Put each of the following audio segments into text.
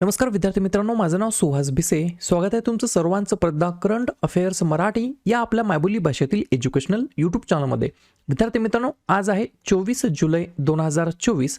नमस्कार विद्यार्थी मित्रांनो माझं नाव सुहास भिसे. स्वागत आहे तुमचं सर्वांचं प्रदा करंट अफेअर्स मराठी या आपल्या मायबोली भाषेतील एज्युकेशनल यूट्यूब चॅनलमध्ये. विद्यार्थी मित्रांनो आज आहे चोवीस जुलै दोन हजार चोवीस.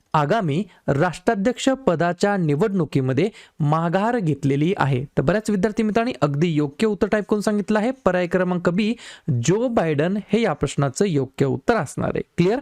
आगामी राष्ट्राध्यक्ष पदाच्या निवडणुकीमध्ये माघार घेतलेली आहे. तर बऱ्याच विद्यार्थी मित्रांनी अगदी योग्य उत्तर टाईप करून सांगितलं आहे. पर्याय क्रमांक बी जो बायडन हे या प्रश्नाचं योग्य उत्तर असणार आहे. क्लिअर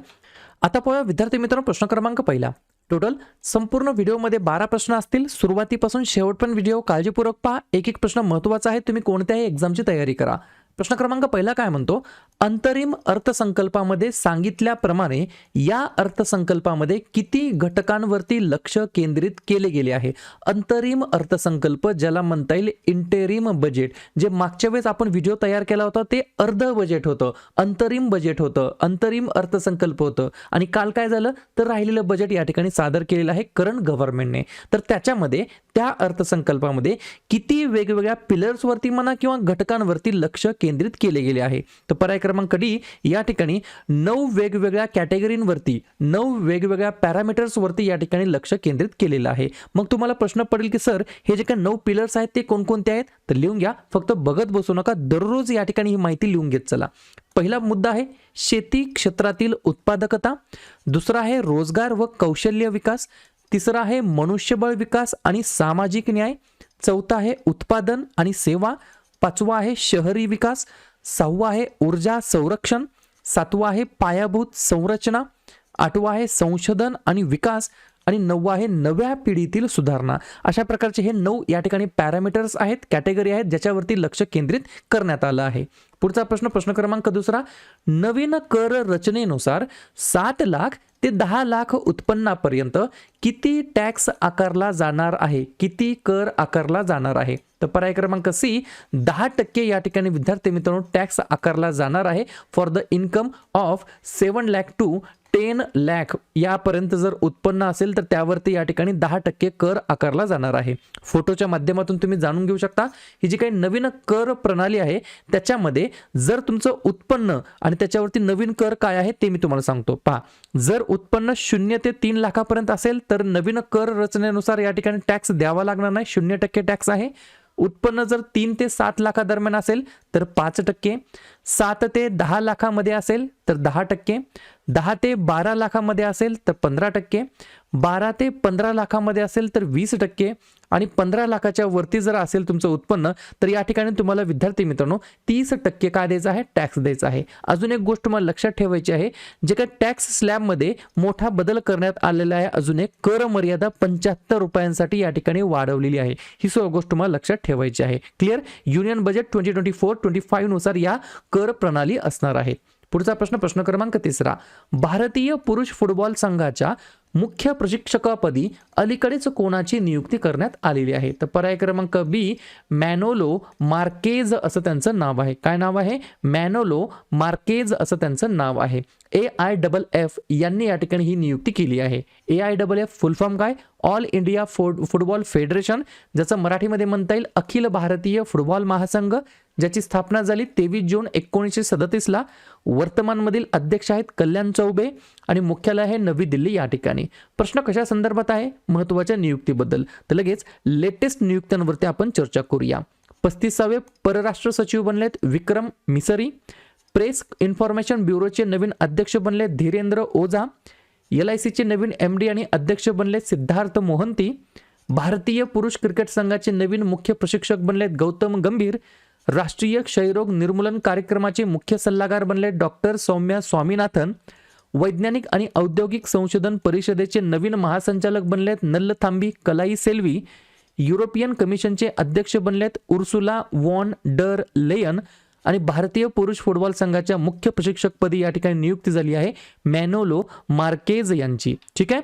आता पाहूया विद्यार्थी मित्रांनो प्रश्न क्रमांक पहिला. टोटल संपूर्ण व्हिडिओमध्ये बारा प्रश्न असतील. सुरुवातीपासून शेवटपर्यंत व्हिडिओ काळजीपूर्वक पहा. एक एक प्रश्न महत्त्वाचा आहे. तुम्ही कोणत्याही एक्झामची तयारी करा. प्रश्न क्रमांक पहिला काय म्हणतो? अंतरिम अर्थसंकल्पामध्ये सांगितल्याप्रमाणे या अर्थसंकल्पामध्ये किती घटकांवरती लक्ष केंद्रित केले गेले आहे? अंतरिम अर्थसंकल्प ज्याला म्हणता येईल इंटेरिम बजेट जे मागच्या वेळेस आपण व्हिडिओ तयार केला होता ते अर्ध बजेट होतं. अंतरिम बजेट होतं. अंतरिम अर्थसंकल्प होतं. आणि काल काय झालं? तर राहिलेलं बजेट या ठिकाणी सादर केलेलं आहे करंट गव्हर्नमेंटने तर त्याच्यामध्ये त्या अर्थसंकल्पामध्ये किती वेगवेगळ्या पिलर्सवरती म्हणा किंवा घटकांवरती लक्ष केंद्रित केले गेले आहे. तर पर्याय क्रमांक डी या ठिकाणी नऊ वेगवेगळ्या कॅटेगरींवरती नऊ वेगवेगळ्या पॅरामीटर्सवरती या ठिकाणी लक्ष केंद्रित केलेलं आहे. मग तुम्हाला प्रश्न पडेल की सर हे जे काही नऊ पिलर्स आहेत ते कोणकोणते आहेत? तर लिहून घ्या. फक्त बघत बसू नका. दररोज या ठिकाणी ही माहिती लिहून घेत चला. पहिला मुद्दा आहे शेती क्षेत्रातील उत्पादकता. दुसरा आहे रोजगार व कौशल्य विकास. तिसरा आहे मनुष्यबळ विकास आणि सामाजिक न्याय. चौथा आहे उत्पादन आणि सेवा. पाचवा आहे शहरी विकास. सहावा आहे ऊर्जा संरक्षण. सातवा आहे पायाभूत संरचना. आठवा आहे संशोधन आणि विकास. आणि नववा आहे नव्या पिढीतील सुधारणा. अशा प्रकारचे हे नऊ या ठिकाणी पॅरामीटर्स आहेत कॅटेगरी आहेत ज्याच्यावरती लक्ष केंद्रित करण्यात आलं आहे. पुढचा प्रश्न प्रश्न क्रमांक दुसरा. नवीन कर रचनेनुसार सात लाख ते दहा लाख उत्पन्नापर्यंत किती टॅक्स आकारला जाणार आहे? किती कर आकारला जाणार आहे? तर पर्याय क्रमांक सी दहा टक्के या ठिकाणी विद्यार्थी मित्रांनो टॅक्स आकारला जाणार आहे. For the income of seven lakh to ten lakh यापर्यंत जर उत्पन्न असेल तर त्यावरती या ठिकाणी दहा टक्के कर आकारला जाणार आहे. फोटोच्या माध्यमातून तुम्ही जाणून घेऊ शकता ही जी काही नवीन कर प्रणाली आहे त्याच्यामध्ये जर तुमचं उत्पन्न आणि त्याच्यावरती नवीन कर काय आहे ते मी तुम्हाला सांगतो. पहा जर उत्पन्न शून्य ते तीन लाखापर्यंत असेल तर नवीन कर रचनेनुसार या ठिकाणी टॅक्स द्यावा लागणार नाही. शून्य टक्के टॅक्स आहे. उत्पन्न जर तीन ते सात लाखादरम्यान असेल तर पाच टक्के. सात ते दहा लाखामध्ये असेल तर दहा टक्के. दहा ते बारा लाखामध्ये असेल तर पंधरा टक्के. बारा ते पंधरा लाखामध्ये असेल तर वीस टक्के आणि पंधरा लाखाच्या वरती जर असेल तुमचं उत्पन्न तर या ठिकाणी तुम्हाला विद्यार्थी मित्रांनो तीस टक्के काय द्यायचं आहे? टॅक्स द्यायचा आहे. अजून एक गोष्ट मला लक्षात ठेवायची आहे जे काही टॅक्स स्लॅबमध्ये मोठा बदल करण्यात आलेला आहे. अजून एक कर मर्यादा पंच्याहत्तर रुपयांसाठी या ठिकाणी वाढवलेली आहे. ही सर्व गोष्ट मला लक्षात ठेवायची आहे. Clear union budget twenty twenty four twenty फाईव्हनुसार या कर प्रणाली असणार आहे. पुढचा प्रश्न प्रश्न क्रमांक तिसरा. भारतीय पुरुष फुटबॉल संघाच्या मुख्य प्रशिक्षकापदी अलीकडेच कोणाची नियुक्ती करण्यात आलेली आहे? तर पर्याय क्रमांक बी मॅनोलो मार्केज असं त्यांचं नाव आहे. काय नाव आहे? मॅनोलो मार्केज असं त्यांचं नाव आहे. ए आय डबल एफ यांनी या ठिकाणी ही नियुक्ती केली आहे. A I double F full form काय? ऑल इंडिया फुटबॉल फेडरेशन ज्याचं मराठीमध्ये म्हणता येईल अखिल भारतीय फुटबॉल महासंघ ज्याची स्थापना झाली तेवीस जून एकोणीसशे सदतीसला. वर्तमानमधील अध्यक्ष आहेत कल्याण चौबे आणि मुख्यालय आहे नवी दिल्ली या ठिकाणी. प्रश्न कशा संदर्भात आहे? महत्त्वाच्या नियुक्तीबद्दल. तर लगेच लेटेस्ट नियुक्त्यांवरती आपण चर्चा करूया. पस्तीसावे परराष्ट्र सचिव बनलेत विक्रम मिसरी. प्रेस इन्फॉर्मेशन ब्युरोचे नवीन अध्यक्ष बनले धीरेंद्र ओझा. एल आय सीचे नवीन एम डी आणि अध्यक्ष बनले सिद्धार्थ मोहंती. भारतीय पुरुष क्रिकेट संघाचे नवीन मुख्य प्रशिक्षक बनलेत गौतम गंभीर. राष्ट्रीय क्षयरोग निर्मूलन कार्यक्रमाचे मुख्य सल्लागार बनले डॉक्टर सौम्या स्वामीनाथन. वैज्ञानिक आणि औद्योगिक संशोधन परिषदेचे नवीन महासंचालक बनलेत नल्लथांबी कलाई सेल्वी. युरोपियन कमिशनचे अध्यक्ष बनलेत उर्सुला वॉन डर लेयन. आणि भारतीय पुरुष फुटबॉल संघाच्या मुख्य प्रशिक्षकपदी या ठिकाणी नियुक्ती झाली आहे मॅनोलो मार्केज यांची. ठीक आहे?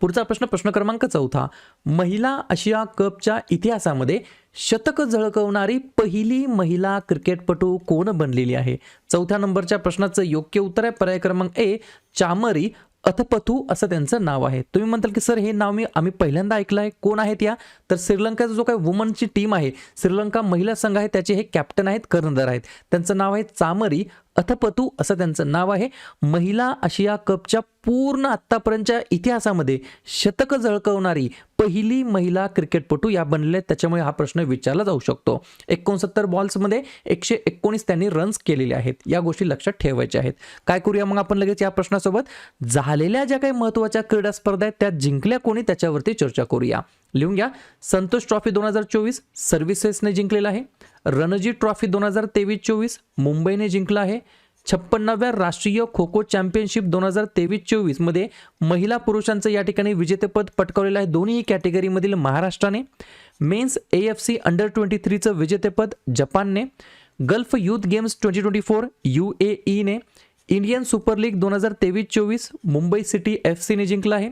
पुढचा प्रश्न प्रश्न क्रमांक चौथा. महिला आशिया कपच्या इतिहासामध्ये शतक झळकवणारी पहिली महिला क्रिकेटपटू कोण बनलेली आहे? चौथ्या नंबरच्या प्रश्नाचं योग्य उत्तर आहे पर्याय क्रमांक ए चामरी अथपथू असं त्यांचं नाव आहे. तुम्ही म्हणताल की सर हे नाव मी आम्ही पहिल्यांदा ऐकलं आहे कोण आहेत या? तर श्रीलंकाचा जो काही वुमनची टीम आहे श्रीलंका महिला संघ आहे त्याचे हे कॅप्टन आहेत कर्णधार आहेत. त्यांचं नाव आहे चामरी अथपतू असं त्यांचं नाव आहे. महिला आशिया कपच्या पूर्ण आत्तापर्यंतच्या इतिहासामध्ये शतक झळकवणारी पहिली महिला क्रिकेटपटू या बनले आहेत. त्याच्यामुळे हा प्रश्न विचारला जाऊ शकतो. एकोणसत्तर बॉल्समध्ये एकशे एकोणीस त्यांनी रन्स केलेले आहेत. या गोष्टी लक्षात ठेवायच्या आहेत. काय करूया मग आपण लगेच या प्रश्नासोबत? झालेल्या ज्या काही महत्त्वाच्या क्रीडा स्पर्धा आहेत त्या जिंकल्या कोणी त्याच्यावरती चर्चा करूया. लिहून घ्या. संतोष ट्रॉफी दोन हजार चोवीस सर्व्हिसेसने जिंकलेला आहे. रणजी ट्रॉफी दोन हजार तेवीस चोवीस मुंबईने जिंकला आहे. छप्पन्नाव्या राष्ट्रीय खो खो चॅम्पियनशिप दोन हजार तेवीस चोवीसमध्ये महिला पुरुषांचं या ठिकाणी विजेतेपद पटकावलेलं आहे. दोन्ही कॅटेगरीमधील महाराष्ट्राने men's A F C under twenty थ्रीचं विजेतेपद जपानने Gulf Youth Games twenty twenty four U A ईने Indian super league दोन हजार तेवीस चोवीस मुंबई सिटी एफ सीने जिंकला आहे.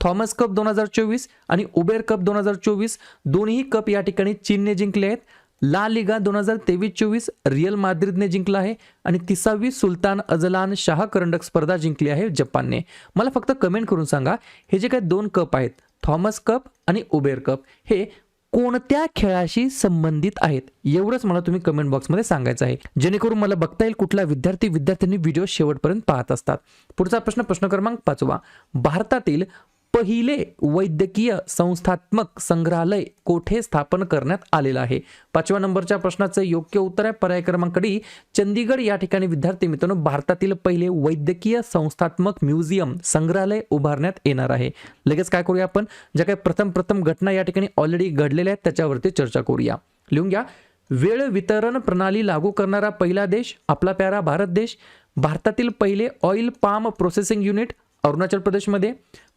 थॉमस कप दोन हजार चोवीस आणि उबेर कप दोन हजार चोवीस दोन्ही कप या ठिकाणी चीनने जिंकले आहेत. ला लिगा दोन हजार तेवीस चोवीस रिअल माद्रिदने जिंकला आहे आणि तिसावी सुलतान अजलान शाह करंडक स्पर्धा जिंकली आहे जपानने. मला फक्त कमेंट करून सांगा हे जे काही दोन कप आहेत थॉमस कप आणि उबेर कप हे कोणत्या खेळाशी संबंधित आहेत? एवढंच मला तुम्ही कमेंट बॉक्समध्ये सांगायचं आहे. जेणेकरून मला बघता येईल कुठला विद्यार्थी विद्यार्थ्यांनी व्हिडिओ शेवटपर्यंत पाहत असतात. पुढचा प्रश्न प्रश्न क्रमांक पाचवा. भारतातील पहिले वैद्यकीय संस्थात्मक संग्रहालय कोठे स्थापन करण्यात आलेलं आहे? पाचव्या नंबरच्या प्रश्नाचं योग्य उत्तर आहे पर्याय क्रमांक डी चंदीगड. या ठिकाणी विद्यार्थी मित्रांनो भारतातील पहिले वैद्यकीय संस्थात्मक म्युझियम संग्रहालय उभारण्यात येणार आहे. लगेच काय करूया आपण? ज्या काही प्रथम प्रथम घटना या ठिकाणी ऑलरेडी घडलेल्या आहेत त्याच्यावरती चर्चा करूया. लिहून घ्या. वेळ वितरण प्रणाली लागू करणारा पहिला देश आपला प्यारा भारत देश. भारतातील पहिले oil palm processing unit Arunachal प्रदेशमध्ये.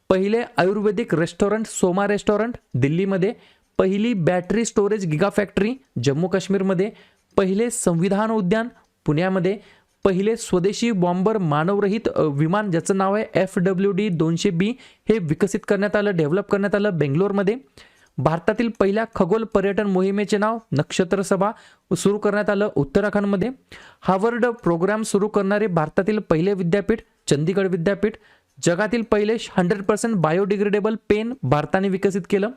पहिले आयुर्वेदिक रेस्टॉरंट सोमा रेस्टॉरंट दिल्लीमध्ये पहिली battery storage giga factory Jammu काश्मीरमध्ये पहिले संविधान उद्यान पुण्यामध्ये पहिले स्वदेशी बॉम्बर मानवरहित विमान ज्याचं नाव आहे एफ डब्ल्यू डी दोनशे बी हे विकसित करण्यात आलं डेव्हलप करण्यात आलं बेंगलोरमध्ये. भारतातील पहिल्या खगोल पर्यटन मोहिमेचे नाव नक्षत्र सभा सुरू करण्यात आलं उत्तराखंडमध्ये. हावर्ड प्रोग्राम सुरू करणारे भारतातील पहिले विद्यापीठ चंदीगड विद्यापीठ जगातील पहिले हंड्रेड पर्सेंट बायोडिग्रेडेबल पेन भारताने विकसित केलं.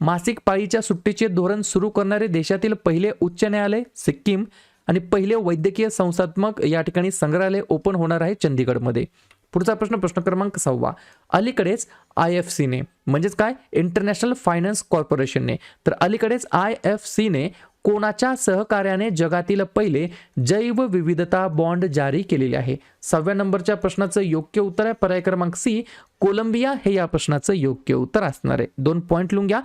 मासिक पाळीच्या सुट्टीचे धोरण सुरू करणारे देशातील पहिले उच्च न्यायालय सिक्कीम आणि पहिले वैद्यकीय संस्थात्मक या ठिकाणी संग्रहालय ओपन होणार आहे चंदीगडमध्ये. पुढचा प्रश्न प्रश्न क्रमांक सहावा. अलीकडेच आय एफ सीने म्हणजेच काय? इंटरनॅशनल फायनान्स कॉर्पोरेशनने तर अलीकडेच आय एफ सीने कोणाच्या सहकार्याने जगातील पहिले जैवविविधता बॉन्ड जारी केलेले आहे? सहाव्या नंबरच्या प्रश्नाचं योग्य उत्तर आहे. पर्याय क्रमांक सी कोलंबिया हे या प्रश्नाचं योग्य उत्तर असणार आहे. दोन पॉईंट लिहून घ्या.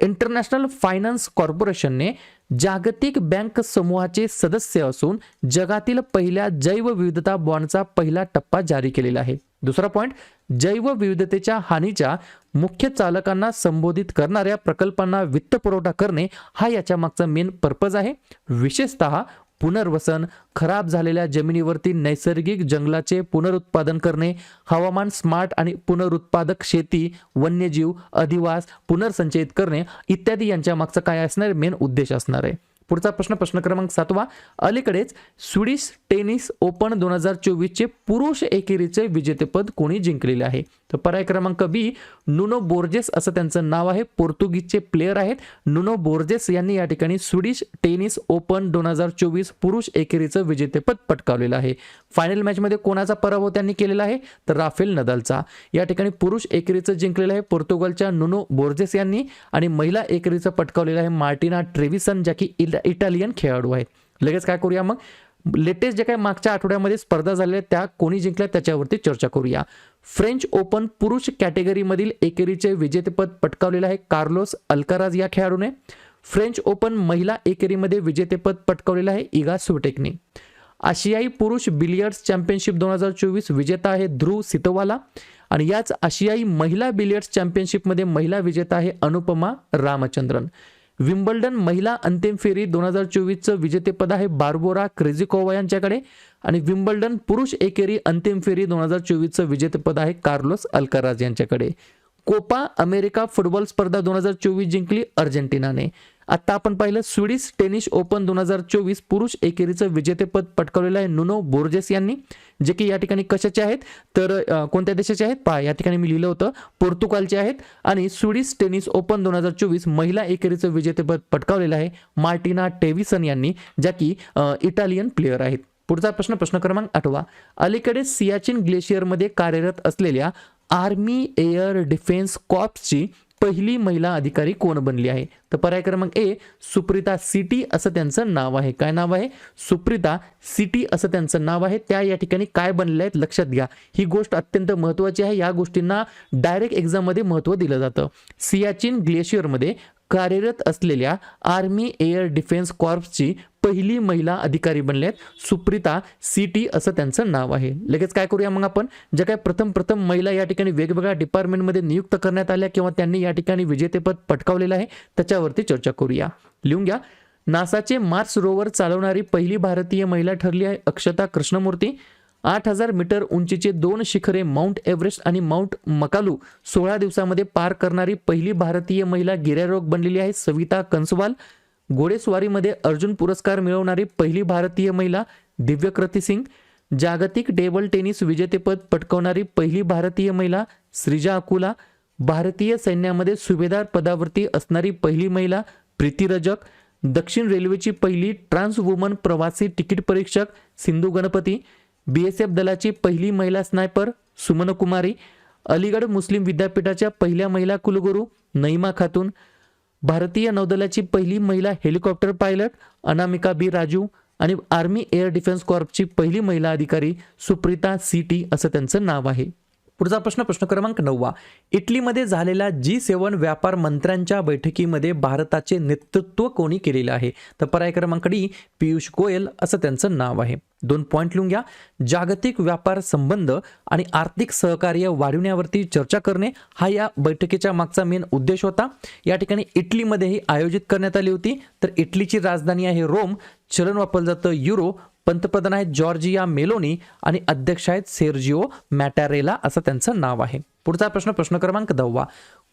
इंटरनॅशनल फायनान्स कॉर्पोरेशनने जागतिक बँक समूहाचे सदस्य असून जगातील पहिल्या जैवविविधता बॉन्डचा पहिला टप्पा जारी केलेला आहे. दुसरा पॉईंट जैवविविधतेच्या हानीच्या मुख्य चालकांना संबोधित करणाऱ्या प्रकल्पांना वित्त पुरवठा करणे हा याच्या मागचा मेन पर्पज आहे. विशेषतः पुनर्वसन खराब झालेल्या जमिनीवरती नैसर्गिक जंगलाचे पुनरुत्पादन करणे हवामान स्मार्ट आणि पुनरुत्पादक शेती वन्यजीव अधिवास पुनर्संचयित करणे इत्यादी यांच्या मागचा काय असणार? मेन उद्देश असणार आहे. पुढचा प्रश्न प्रश्न क्रमांक सातवा. अलीकडेच स्विडिश टेनिस ओपन दोन हजार चोवीसचे पुरुष एकेरीचे विजेतेपद कोणी जिंकलेले आहे? तर पर्याय क्रमांक बी नुनो बोर्जेस असं त्यांचं नाव आहे. पोर्तुगीजचे प्लेअर आहेत. नुनो बोर्जेस यांनी या ठिकाणी स्विडिश टेनिस ओपन दोन हजार चोवीस पुरुष एकेरीचं विजेतेपद पटकावलेलं आहे. फायनल मॅचमध्ये कोणाचा पराभव त्यांनी केलेला आहे? तर राफेल नदालचा. या ठिकाणी पुरुष एकेरीचं जिंकलेलं आहे पोर्तुगालच्या नुनो बोर्जेस यांनी आणि महिला एकेरीचं पटकावलेलं आहे मार्टिना ट्रेव्हिसन ज्या की इटा- इटालियन खेळाडू आहेत. लगेच काय करूया मग? लेटेस्ट जे काही मागच्या आठवड्यामध्ये स्पर्धा झालेल्या आहेत, त्या कोणी जिंकल्या त्याच्यावरती चर्चा करूया. फ्रेंच ओपन पुरुष कॅटेगरीमधील एकेरीचे विजेतेपद पटकावलेलं आहे कार्लोस अल्काराज या खेळाडूने. फ्रेंच ओपन महिला एकेरीमध्ये विजेतेपद पटकावलेलं आहे इगा सुटेकने आशियाई पुरुष बिलियर्ड्स चॅम्पियनशिप दोन हजार चोवीस विजेता आहे ध्रुव सितवाला आणि याच आशियाई महिला बिलियर्ड्स चॅम्पियनशिपमध्ये महिला विजेता आहे अनुपमा रामचंद्रन. विम्बल्डन महिला अंतिम फेरी दोन हजार चोवीसचं विजेतेपद आहे बार्बोरा क्रेझिकोवा यांच्याकडे. आणि विम्बल्डन पुरुष एकेरी अंतिम फेरी दोन हजार चोवीसचं विजेतेपद आहे कार्लोस अल्काराज यांच्याकडे. कोपा अमेरिका फुटबॉल स्पर्धा दोन हजार चोवीस जिंकली अर्जेंटिनाने. आत्ता आपण पाहिलं स्वीडिश टेनिस ओपन दोन हजार चोवीस पुरुष एकेरीचं विजेतेपद पटकावलेलं आहे नुनो बोर्जेस यांनी जे की या ठिकाणी कशाचे आहेत? तर कोणत्या देशाचे आहेत? पहा या ठिकाणी मी लिहिलं होतं पोर्तुगालचे आहेत आणि स्वीडिश टेनिस ओपन दोन हजार चोवीस महिला एकेरीचं विजेतेपद पटकावलेलं आहे मार्टिना टेव्हिसन यांनी ज्या की इटालियन प्लेअर आहेत. पुढचा प्रश्न प्रश्न क्रमांक आठवा. अलीकडे सियाचिन ग्लेशियरमध्ये कार्यरत असलेल्या आर्मी एअर डिफेन्स कॉप्सची पहिली महिला अधिकारी कोण बनली आहे? तर पर्याय क्रमांक ए सुप्रिता सिटी असं त्यांचं नाव आहे. काय नाव आहे? सुप्रिता सिटी असं त्यांचं नाव आहे. त्या या ठिकाणी काय बनलेल्या आहेत लक्षात घ्या. ही गोष्ट अत्यंत महत्त्वाची आहे. या गोष्टींना डायरेक्ट एक्झाममध्ये महत्त्व दिलं जातं. सियाचिन ग्लेशियरमध्ये कार्यरत असलेल्या आर्मी एअर डिफेन्स कॉर्प्सची पहिली महिला अधिकारी बनल्या आहेत सुप्रिता सिटी असं त्यांचं नाव आहे. लगेच काय करूया मग आपण? ज्या काय प्रथम प्रथम महिला या ठिकाणी वेगवेगळ्या डिपार्टमेंटमध्ये नियुक्त करण्यात आल्या किंवा त्यांनी या ठिकाणी विजेतेपद पटकावलेलं आहे त्याच्यावरती चर्चा करूया. लिहून घ्या. नासाचे मार्स रोवर चालवणारी पहिली भारतीय महिला ठरली आहे अक्षता कृष्णमूर्ती. आठ हजार मीटर उंचीचे दोन शिखरे माउंट एव्हरेस्ट आणि माउंट मकालू सोळा दिवसामध्ये पार करणारी पहिली भारतीय महिला गिर्यारोग बनलेली आहे सविता कंसवाल घोडेस्वारीमध्ये अर्जुन पुरस्कार मिळवणारी पहिली भारतीय महिला दिव्यकृती सिंग. जागतिक टेबल टेनिस विजेतेपद पटकावणारी पहिली भारतीय महिला श्रीजा अकुला. भारतीय सैन्यामध्ये सुभेदार पदावरती असणारी पहिली महिला प्रीती रजक. दक्षिण रेल्वेची पहिली ट्रान्स वुमन प्रवासी तिकीट परीक्षक Sindhu Ganapati. B S F दलाची पहिली महिला स्नायपर सुमन कुमारी अलीगड मुस्लिम विद्यापीठाच्या पहिल्या महिला कुलगुरू नईमा खातून भारतीय नौदलाची पहिली महिला helicopter pilot Anamika B Raju आणि आर्मी एअर डिफेन्स कॉर्पची पहिली महिला अधिकारी सुप्रिता टी असं त्यांचं नाव आहे. पुढचा प्रश्न प्रश्न क्रमांक नववा. इटलीमध्ये झालेल्या जी सेवन व्यापार मंत्र्यांच्या बैठकीमध्ये भारताचे नेतृत्व कोणी केलेलं आहे? तर पर्याय क्रमांक डी पियुष गोयल असं त्यांचं नाव आहे. दोन पॉईंट लिहून घ्या. जागतिक व्यापार संबंध आणि आर्थिक सहकार्य वाढविण्यावरती चर्चा करणे हा या बैठकीच्या मागचा मेन उद्देश होता. या ठिकाणी इटलीमध्ये ही आयोजित करण्यात आली होती. तर इटलीची राजधानी आहे रोम. चलन वापरलं जातं युरो पंतप्रधान आहेत जॉर्जिया मेलोनी आणि अध्यक्ष आहेत सेर्जिओ मॅटॅरेला असं त्यांचं नाव आहे. पुढचा प्रश्न प्रश्न क्रमांक दहावा.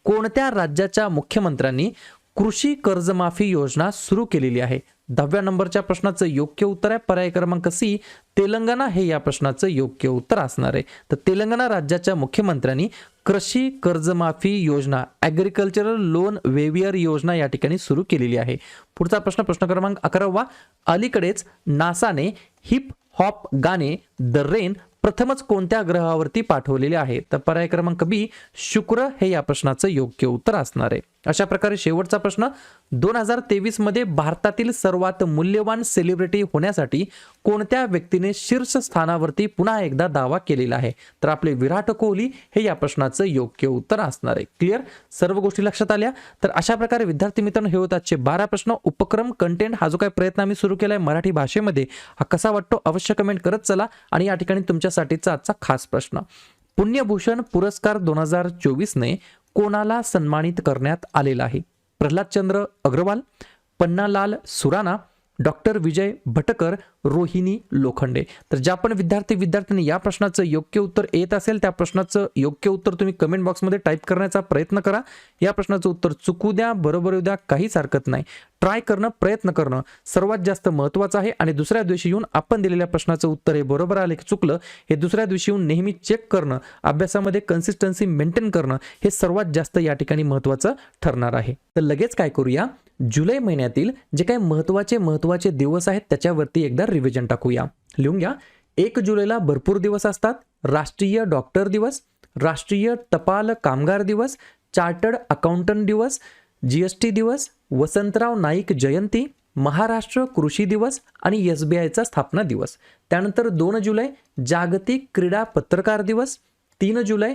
कोणत्या राज्याच्या मुख्यमंत्र्यांनी कृषी कर्जमाफी योजना सुरू केलेली आहे? दहाव्या नंबरच्या प्रश्नाचं योग्य उत्तर आहे. पर्याय क्रमांक सी तेलंगणा हे या प्रश्नाचं योग्य उत्तर असणार आहे. तर तेलंगणा राज्याच्या मुख्यमंत्र्यांनी कृषी कर्जमाफी योजना ॲग्रिकल्चरल लोन वेवियर योजना या ठिकाणी सुरू केलेली आहे. पुढचा प्रश्न प्रश्न क्रमांक अकरावा. अलीकडेच नासाने हिप हॉप गाणे द रेन प्रथमच कोणत्या ग्रहावरती पाठवलेले आहे तर पर्याय क्रमांक बी शुक्र हे या प्रश्नाचं योग्य उत्तर असणार आहे. अशा प्रकारे शेवटचा प्रश्न दोन हजार तेवीसमध्ये भारतातील सर्वात मूल्यवान सेलिब्रिटी होण्यासाठी कोणत्या व्यक्तीने शीर्ष स्थानावरती पुन्हा एकदा दावा केलेला आहे? तर आपले विराट कोहली हे या प्रश्नाचं योग्य उत्तर असणार आहे. क्लिअर सर्व गोष्टी लक्षात आल्या? तर अशा प्रकारे विद्यार्थी मित्रांनो हे होत आजचे बारा प्रश्न. उपक्रम कंटेंट हा जो काही प्रयत्न आम्ही सुरू केलाय मराठी भाषेमध्ये हा कसा वाटतो अवश्य कमेंट करत चला आणि या ठिकाणी तुमच्यासाठीचा आजचा खास प्रश्न. पुण्यभूषण पुरस्कार दोन हजार चोवीसने कोणाला सन्मानित करण्यात आलेला आहे? प्रल्हादचंद्र अग्रवाल पन्नालाल सुराना डॉक्टर विजय भटकर रोहिणी लोखंडे. तर ज्या पण विद्यार्थी विद्यार्थ्यांनी या प्रश्नाचं योग्य उत्तर येत असेल त्या प्रश्नाचं योग्य उत्तर तुम्ही कमेंट बॉक्समध्ये टाईप करण्याचा प्रयत्न करा. या प्रश्नाचं उत्तर चुकू द्या बरोबर येऊ द्या काहीच हरकत नाही. ट्राय करणं प्रयत्न करणं सर्वात जास्त महत्त्वाचं आहे आणि दुसऱ्या दिवशी येऊन आपण दिलेल्या प्रश्नाचं उत्तर हे बरोबर आले की चुकलं हे दुसऱ्या दिवशी येऊन नेहमी चेक करणं अभ्यासामध्ये कन्सिस्टन्सी मेंटेन करणं हे सर्वात जास्त या ठिकाणी महत्त्वाचं ठरणार आहे. तर लगेच काय करूया? जुलै महिन्यातील जे काही महत्त्वाचे महत्त्वाचे दिवस आहेत त्याच्यावरती एकदा रिव्हिजन टाकूया. लिहून घ्या. एक जुलैला भरपूर दिवस असतात. राष्ट्रीय डॉक्टर दिवस राष्ट्रीय टपाल कामगार दिवस चार्टर्ड अकाउंटंट दिवस जी एस टी दिवस वसंतराव नाईक जयंती महाराष्ट्र कृषी दिवस आणि एस बी आयचा स्थापना दिवस. त्यानंतर दोन जुलै जागतिक क्रीडा पत्रकार दिवस तीन जुलै